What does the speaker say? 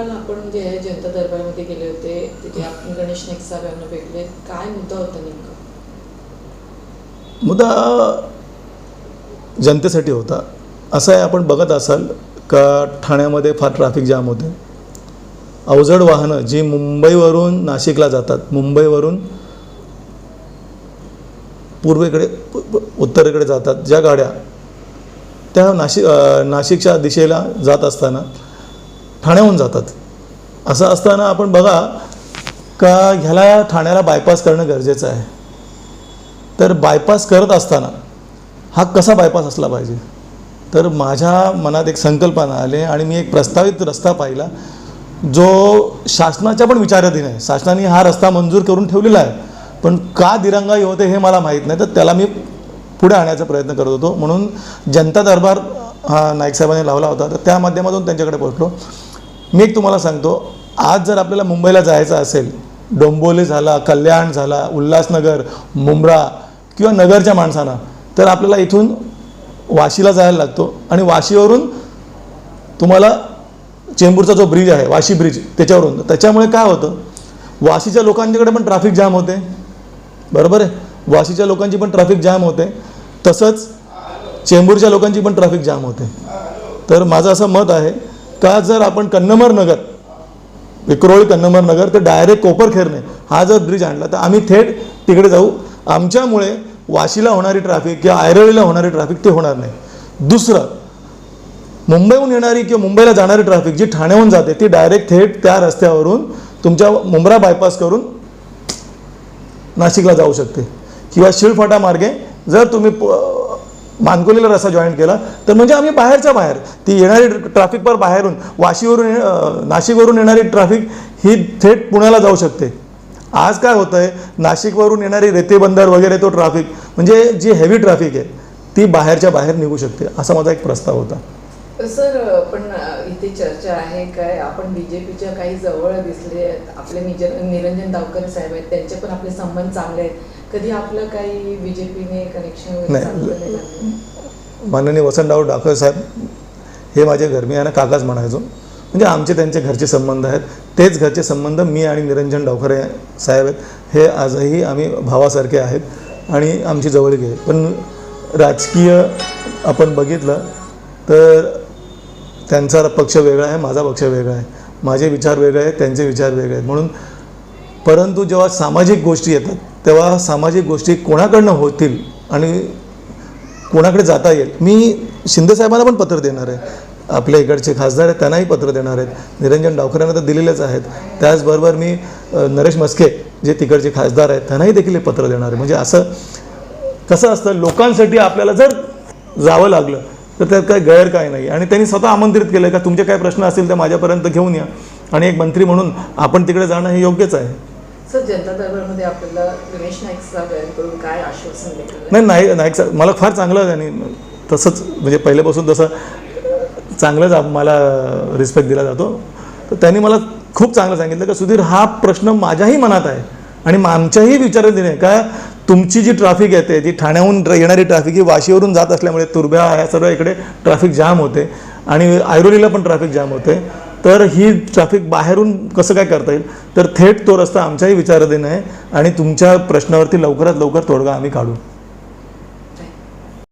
कारण आपण जे जनता दरबारमध्ये गेले होते तिथे आपण गणेश नाईक साहेबांना भेटले. काय मुद्दा होता नेमका? मुद्दा जनतेसाठी होता. असं आहे आपण बघत असाल का ठाण्यामध्ये फार ट्रॅफिक जाम होते. अवजड वाहनं जी मुंबईवरून नाशिकला जातात मुंबईवरून पूर्वेकडे उत्तरेकडे जातात ज्या गाड्या त्या नाशिक नाशिकच्या दिशेला जात असताना ठाण्याहून जातात. असं असताना आपण बघा का ह्याला ठाण्याला बायपास करणं गरजेचं आहे. तर बायपास करत असताना हा कसा बायपास असला पाहिजे? तर माझ्या मनात एक संकल्पना आली आणि मी एक प्रस्तावित रस्ता पाहिला जो शासनाच्या पण विचाराधीन आहे. शासनाने हा रस्ता मंजूर करून ठेवलेला आहे. पण का दिरंगाई होते हे मला माहीत नाही तर त्याला मी पुढे आणण्याचा प्रयत्न करत होतो. म्हणून जनता दरबार हा नाईक साहेबांनी लावला होता तर त्या माध्यमातून त्यांच्याकडे पोहोचलो. मी एक तुम्हाला सांगतो आज जर आपल्याला मुंबईला जायचं असेल डोंबोली झाला कल्याण झाला उल्हासनगर मुंब्रा किंवा नगरच्या माणसांना तर आपल्याला इथून वाशीला जायला लागतो. आणि वाशीवरून तुम्हाला चेंबूरचा जो ब्रिज आहे वाशी ब्रिज त्याच्यावरून. त्याच्यामुळे काय होतं वाशीच्या लोकांच्याकडे पण ट्रॅफिक जाम होते. बरोबर आहे? वाशीच्या लोकांची पण ट्रॅफिक जाम होते. तसंच चेंबूरच्या लोकांची पण ट्रॅफिक जाम होते. तर माझं असं मत आहे का जर आपण कन्नमर नगर विक्रोळी कन्नमर नगर तर डायरेक्ट कोपरखेरणे हा जर ब्रिज आणला तर आम्ही थेट तिकडे जाऊ. आमच्यामुळे वाशीला होणारी ट्रॅफिक किंवा ऐरोलीला होणारी ट्रॅफिक ते होणार नाही. दुसरं मुंबईहून येणारी किंवा मुंबईला जाणारी ट्रॅफिक जी ठाण्याहून जाते ती डायरेक्ट थेट त्या रस्त्यावरून तुमच्या मुंब्रा बायपास करून नाशिकला जाऊ शकते. किंवा शिळफाटा मार्गे जर तुम्ही प- मानकोलीला रस्ता जॉईन केला. तर म्हणजे आम्ही बाहेरच्या बाहेर ती येणारी ट्रॅफिक पर बाहेरून वाशीवरून नाशिकवरून येणारी ट्रॅफिक ही थेट पुण्याला जाऊ शकते. आज काय होतं आहे नाशिकवरून येणारी रेते बंदर वगैरे तो ट्रॅफिक म्हणजे जी हेवी ट्रॅफिक आहे ती बाहेरच्या बाहेर निघू शकते असा माझा एक प्रस्ताव होता. सर पण इथे चर्चा आहे काय? आपण बीजेपीच्या काही जवळ दिसले आपले निज निरंजन दावकर साहेब आहेत. त्यांचे पण आपले संबंध चांगले आहेत. कधी आपलं काही बीजेपीने कनेक्शन नाही. माननीय वसंतराव डाकर साहेब हे माझे घर मी यांना काकाच म्हणायचो. म्हणजे आमचे त्यांचे घरचे संबंध आहेत. तेच घरचे संबंध मी आणि निरंजन डावखरे साहेब आहेत. हे आजही आम्ही भावासारखे आहेत आणि आमची जवळीक आहे. पण राजकीय आपण बघितलं तर त्यांचा पक्ष वेगळा आहे माझा पक्ष वेगळा आहे. माझे विचार वेगळे आहेत त्यांचे विचार वेगळे आहेत. म्हणून परंतु जेव्हा सामाजिक गोष्टी येतात तेव्हा सामाजिक गोष्टी कोणाकडनं होतील आणि कोणाकडे जाता येईल? मी शिंदेसाहेबांना पण पत्र देणार आहे. आपल्या इकडचे खासदार आहेत त्यांनाही पत्र देणार आहेत. निरंजन डावखऱ्यांना तर दिलेलेच आहेत. त्याचबरोबर मी नरेश मस्के जे तिकडचे खासदार आहेत त्यांनाही देखील हे पत्र देणार आहे. म्हणजे असं कसं असतं लोकांसाठी आपल्याला जर जावं लागलं तर त्यात काय गैर काय नाही. आणि त्यांनी स्वतः आमंत्रित केलं का तुमचे काय प्रश्न असतील ते माझ्यापर्यंत घेऊन या. आणि एक मंत्री म्हणून आपण तिकडे जाणं हे योग्यच आहे. सर जनता दरबारमध्ये आपल्याला गणेश नाईक साहेब यांकडून काय आश्वासन भेटलं? नाही नाही नाईक साहेब मला फार चांगलं त्यांनी तसंच म्हणजे पहिल्यापासून तसं चांगलंच मला रिस्पेक्ट दिला जातो. तर त्यांनी मला खूप चांगलं सांगितलं का सुधीर हा प्रश्न माझ्याही मनात आहे आणि आमच्याही विचारात आहे. का तुमची जी ट्रॅफिक येते जी ठाण्याहून येणारी ट्रॅफिक ही वाशीवरून जात असल्यामुळे तुर्भ्या ह्या सर्व इकडे ट्रॅफिक जाम होते. आणि ऐरोलीला पण ट्रॅफिक जाम होते. तर ही ट्रॅफिक बाहेरून कसं काय करता येईल? तर थेट तो रस्ता आमच्याही विचाराधीन आहे. आणि तुमच्या प्रश्नावरती लवकरात लवकर तोडगा आम्ही काढू.